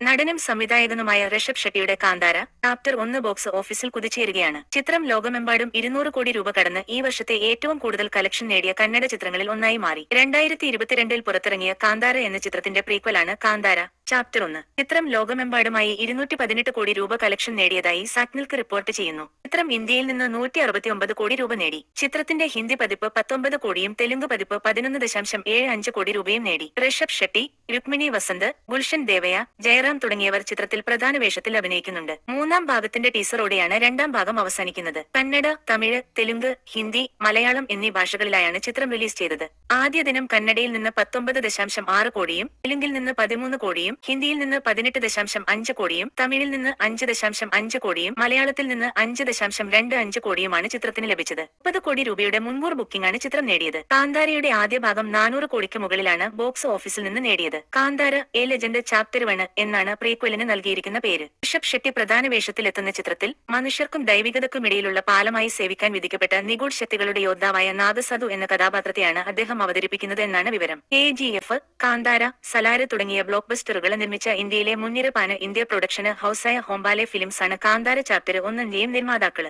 നടനും സംവിധായകനുമായ ഋഷഭ് ഷെട്ടിയുടെ കാന്താര ചാപ്റ്റർ ഒന്ന് ബോക്സ് ഓഫീസിൽ കുതിച്ചേരുകയാണ്. ചിത്രം ലോകമെമ്പാടും ഇരുന്നൂറ് കോടി രൂപ കടന്ന് ഈ വർഷത്തെ ഏറ്റവും കൂടുതൽ കളക്ഷൻ നേടിയ കന്നഡ ചിത്രങ്ങളിൽ ഒന്നായി മാറി. രണ്ടായിരത്തി ഇരുപത്തിരണ്ടിൽ പുറത്തിറങ്ങിയ കാന്താര എന്ന ചിത്രത്തിന്റെ പ്രീക്വലാണ് കാന്താര ചാപ്റ്റർ ഒന്ന്. ചിത്രം ലോകമെമ്പാടുമായി ഇരുന്നൂറ്റി പതിനെട്ട് കോടി രൂപ കളക്ഷൻ നേടിയതായി സാക്നിൽക്ക് റിപ്പോർട്ട് ചെയ്യുന്നു. ചിത്രം ഇന്ത്യയിൽ നിന്ന് നൂറ്റി അറുപത്തിയൊമ്പത് കോടി രൂപ നേടി. ചിത്രത്തിന്റെ ഹിന്ദി പതിപ്പ് പത്തൊമ്പത് കോടിയും തെലുങ്ക് പതിപ്പ് പതിനൊന്ന് ദശാംശം ഏഴ് അഞ്ച് കോടി രൂപയും നേടി. ഋഷഭ് ഷെട്ടി രുക്മിണി വസന്ത് ഗുൽഷൻ ദേവയ ജയറാം തുടങ്ങിയവർ ചിത്രത്തിൽ പ്രധാന വേഷത്തിൽ അഭിനയിക്കുന്നുണ്ട്. മൂന്നാം ഭാഗത്തിന്റെ ടീസറോടെയാണ് രണ്ടാം ഭാഗം അവസാനിക്കുന്നത്. കന്നഡ തമിഴ് തെലുങ്ക് ഹിന്ദി മലയാളം എന്നീ ഭാഷകളിലായാണ് ചിത്രം റിലീസ് ചെയ്തത്. ആദ്യ ദിനം കന്നഡയിൽ നിന്ന് പത്തൊമ്പത് ദശാംശം ആറ് കോടിയും തെലുങ്കിൽ നിന്ന് പതിമൂന്ന് കോടിയും ഹിന്ദിയിൽ നിന്ന് പതിനെട്ട് ദശാംശം അഞ്ച് കോടിയും തമിഴിൽ നിന്ന് അഞ്ച് ദശാംശം അഞ്ച് കോടിയും മലയാളത്തിൽ നിന്ന് അഞ്ച് ദശാംശം രണ്ട് അഞ്ച് കോടിയുമാണ് ചിത്രത്തിന് ലഭിച്ചത്. മുപ്പത് കോടി രൂപയുടെ മുൻകൂർ ബുക്കിംഗ് ആണ് ചിത്രം നേടിയത്. കാന്താരയുടെ ആദ്യ ഭാഗം നാനൂറ് കോടിക്ക് മുകളിലാണ് ബോക്സ് ഓഫീസിൽ നിന്ന് നേടിയത്. Kantara a legend chapter one എന്നാണ് പ്രീക്വലിന് നൽകിയിരിക്കുന്ന പേര്. ഋഷഭ് ഷെട്ടി പ്രധാന വേഷത്തിലെത്തുന്ന ചിത്രത്തിൽ മനുഷ്യർക്കും ദൈവികതയ്ക്കുമിടയിലുള്ള പാലമായി സേവിക്കാൻ വിധിക്കപ്പെട്ട നിഗൂഢ് ശക്തികളുടെ യോദ്ധാവായ നാദസധു എന്ന കഥാപാത്രത്തെയാണ് അദ്ദേഹം അവതരിപ്പിക്കുന്നത് എന്നാണ് വിവരം. K G F Kantara Salaar തുടങ്ങിയ ബ്ലോക്ക് ബസ്റ്ററുകൾ നിർമ്മിച്ച ഇന്ത്യയിലെ മുൻനിര പാന ഇന്ത്യ പ്രൊഡക്ഷന് ഹൌസായ ഹോംബാലെ ഫിലിംസ് ആണ് കാന്താര ചാപ്റ്റർ ഒന്നിന്റെയും നിർമ്മാതാക്കൾ.